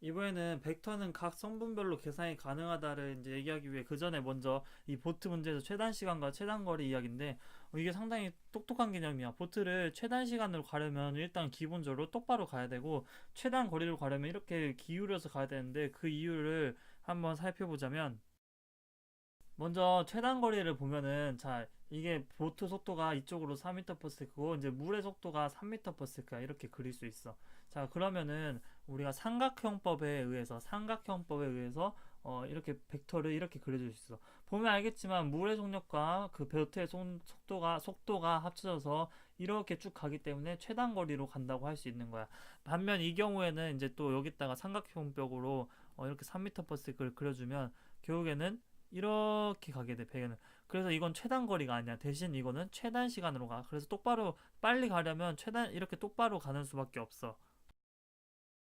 이번에는 벡터는 각 성분별로 계산이 가능하다를 이제 얘기하기 위해 그 전에 먼저 이 보트 문제에서 최단 시간과 최단 거리 이야기인데 어, 이게 상당히 똑똑한 개념이야. 보트를 최단 시간으로 가려면 일단 기본적으로 똑바로 가야 되고 최단 거리로 가려면 이렇게 기울여서 가야 되는데 그 이유를 한번 살펴보자면 먼저 최단 거리를 보면은 자 이게 보트 속도가 이쪽으로 4m/s고 이제 물의 속도가 3m/s야 이렇게 그릴 수 있어. 자 그러면은 우리가 삼각형법에 의해서 삼각형법에 의해서 어 이렇게 벡터를 이렇게 그려줄 수 있어. 보면 알겠지만 물의 속력과 그 보트의 속- 속도가 속도가 합쳐져서 이렇게 쭉 가기 때문에 최단 거리로 간다고 할 수 있는 거야. 반면 이 경우에는 이제 또 여기다가 삼각형벽으로 어 이렇게 3m/s를 그려주면 결국에는 이렇게 가게 돼 배는. 그래서 이건 최단 거리가 아니야. 대신 이거는 최단 시간으로 가. 그래서 똑바로 빨리 가려면 최단 이렇게 똑바로 가는 수밖에 없어.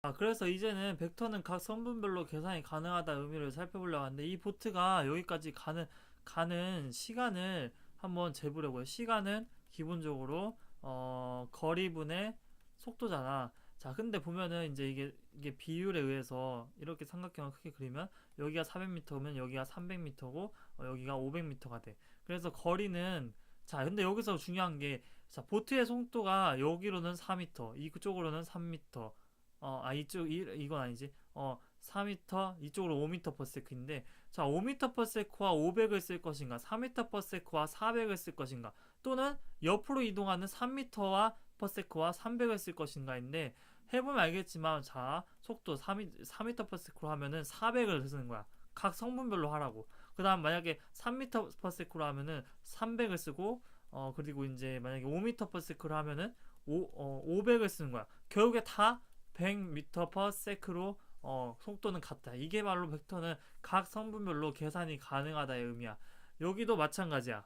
아 그래서 이제는 벡터는 각 성분별로 계산이 가능하다 의미를 살펴보려고 하는데 이 보트가 여기까지 가는 가는 시간을 한번 재보려고요. 시간은 기본적으로 어 거리분의 속도잖아 자 근데 보면은 이제 이게 이게 비율에 의해서 이렇게 삼각형을 크게 그리면 여기가 400m면 여기가 300m고 어, 여기가 500m가 돼. 그래서 거리는 자 근데 여기서 중요한 게 자 보트의 속도가 여기로는 4m, 이쪽으로는 3m. 어, 아 이쪽 이, 이건 아니지. 어, 4m, 이쪽으로 5m/s인데 자 5m/s와 500을 쓸 것인가, 3m/s와 400을 쓸 것인가, 또는 옆으로 이동하는 3m와 퍼세크와 300을 쓸 것인가인데 해보면 알겠지만 자 속도 3m, 4m/s로 하면은 400을 쓰는 거야. 각 성분별로 하라고. 그 다음 만약에 3m/s로 하면은 300을 쓰고 어 그리고 이제 만약에 5m/s로 하면은 5, 어, 500을 쓰는 거야. 결국에 다 100m/s로 어 속도는 같다. 이게 바로 벡터는 각 성분별로 계산이 가능하다의 의미야. 여기도 마찬가지야.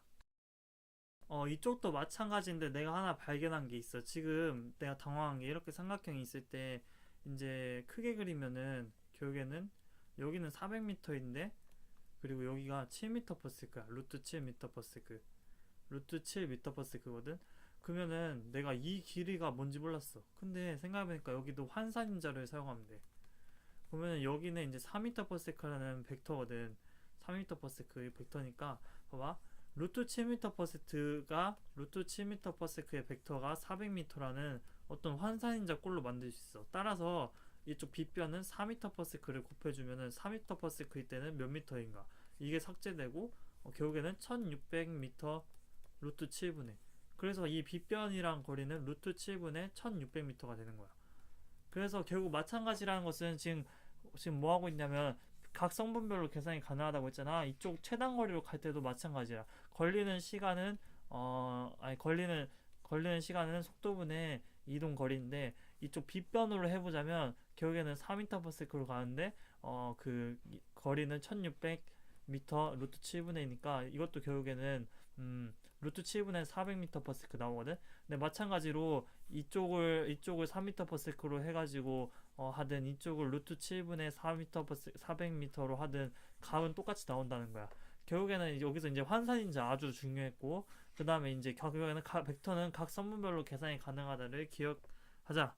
어, 이쪽도 마찬가지인데 내가 하나 발견한 게 있어. 지금 내가 당황한 게 이렇게 삼각형이 있을 때 이제 크게 그리면은 결국에는 여기는 400m인데 그리고 여기가 7m/s야. 루트 7m/s. 루트 7m/s거든. 그러면은 내가 이 길이가 뭔지 몰랐어. 근데 생각해보니까 여기도 환산인자를 사용하면 돼. 보면은 여기는 이제 4m/s라는 벡터거든. 3m/s의 벡터니까 봐봐. 루트 7m/s가 루트 7m/s의 벡터가 400m라는 어떤 환산인자 꼴로 만들 수 있어. 따라서 이쪽 빗변은 4m/s를 곱해주면은 4m/s일 때는 몇 미터인가? 이게 삭제되고 어, 결국에는 1600m 루트 7분의. 그래서 이 빗변이랑 거리는 루트 7분의 1600m가 되는 거야. 그래서 결국 마찬가지라는 것은 지금 지금 뭐 하고 있냐면 각 성분별로 계산이 가능하다고 했잖아. 이쪽 최단 거리로 갈 때도 마찬가지야. 걸리는 시간은 어 아니 걸리는 걸리는 시간은 속도분의 이동 거리인데 이쪽 빗변으로 해보자면 결국에는 4m/s로 가는데 어 그 거리는 1600m 루트 7분의니까 이것도 결국에는 음 루트 7분의 400m/s 나오거든. 근데 마찬가지로 이쪽을 이쪽을 3m/s로 해가지고 어 하든 이쪽을 루트 7분의 4m/s 400m로 하든 값은 똑같이 나온다는 거야. 결국에는 여기서 이제 환산인자 아주 중요했고 그 다음에 이제 결국에는 각 벡터는 각 성분별로 계산이 가능하다를 기억하자.